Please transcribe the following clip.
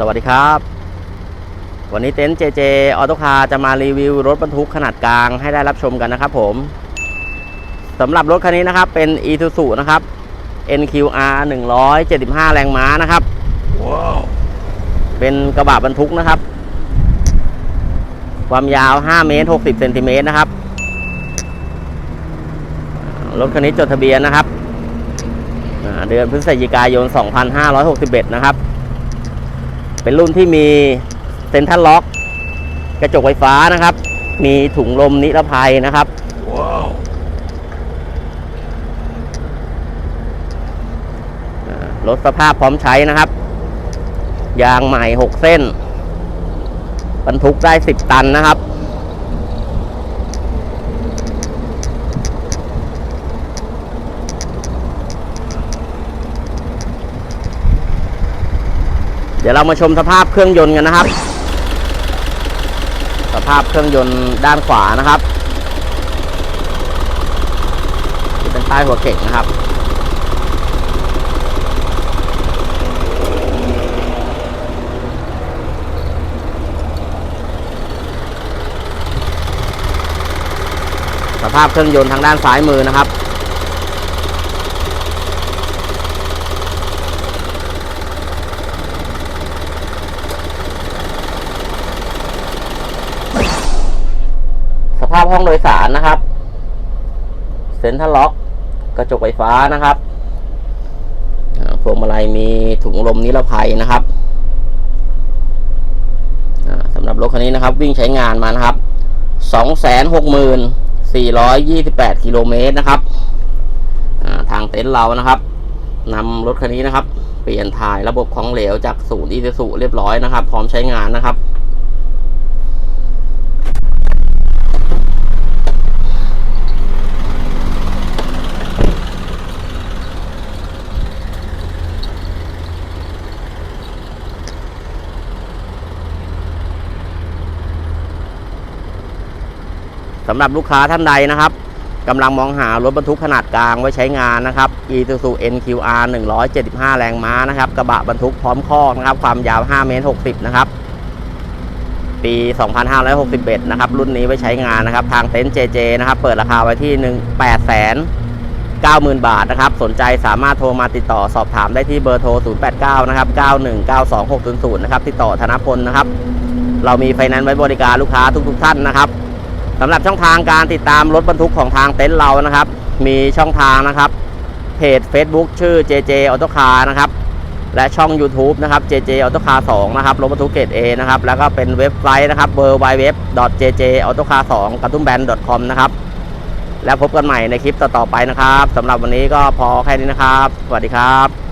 สวัสดีครับ วันนี้เต็นท์ JJ ออโตคาจะมารีวิวรถบรรทุกขนาดกลางให้ได้รับชมกันนะครับผมสำหรับรถคันนี้นะครับเป็น Isuzu นะครับ NQR 175 แรงม้านะครับเป็นกระบะบรรทุกนะครับ ความยาว 5 เมตร 60 เซนติเมตรนะครับ รถคันนี้จดทะเบียนนะครับอ่าเดือนพฤศจิกายน 2561 นะครับ เป็นรุ่นที่มีเซ็นทรัลล็อก กระจกไฟฟ้านะครับ มีถุงลมนิรภัยนะครับอ่ารถสภาพพร้อมใช้นะครับ ยางใหม่ 6 เส้น บรรทุกได้ 10 ตันนะครับ ดี๋ยวเรามาชมสภาพเครื่องยนต์กันนะครับ สภาพเครื่องยนต์ด้านขวานะครับที่เป็นใต้หัวเก่งนะครับ สภาพเครื่องยนต์ทางด้านซ้ายมือนะครับ สภาพ ห้องโดยสารนะครับเซ็นทรัลล็อกกระจกไฟฟ้านะครับพวงมาลัยมีถุงลมนิรภัยนะครับสำหรับรถคันนี้นะครับ วิ่งใช้งานมานะครับ264,428กิโลเมตรนะครับทางเต็นท์เรานะครับนำรถคันนี้นะครับ เปลี่ยนถ่ายระบบของเหลวจากศูนย์อีซูเรียบร้อยนะครับ พร้อมใช้งานนะครับ สำหรับลูกค้าท่านใดนะครับกำลังมองหารถบรรทุกขนาดกลางไว้ใช้งานนะครับ Isuzu NQR 175 แรงม้านะครับกระบะบรรทุกพร้อมคอนะครับ ความยาว 5 เมตร 60 นะครับ ปี 2561 นะครับ รุ่นนี้ไว้ใช้งานนะครับ ทางเต็นท์ JJ นะครับ เปิดราคาไว้ที่ 1 8 9 0 0 0 0 บาทนะครับ สนใจสามารถโทรมาติดต่อสอบถามได้ที่เบอร์โทร 089 นะครับ 9192600 นะครับ ติดต่อธนพลนะครับ เรามีไฟแนนซ์ไว้บริการลูกค้าทุกๆ ท่านนะครับ สำหรับช่องทางการติดตามรถบรรทุกของทางเต็นท์เรานะครับ มีช่องทางนะครับเพจ Facebook ชื่อ JJ Auto Car นะครับและช่อง YouTube นะครับ JJ Auto Car 2นะครับรถบรรทุกเกรด A นะครับแล้วก็เป็นเว็บไซต์นะครับ w w w j j a u t o c a r 2กระตุ้มแบน .com นะครับแล้วพบกันใหม่ในคลิปต่อๆไปนะครับสำหรับวันนี้ก็พอแค่นี้นะครับ สวัสดีครับ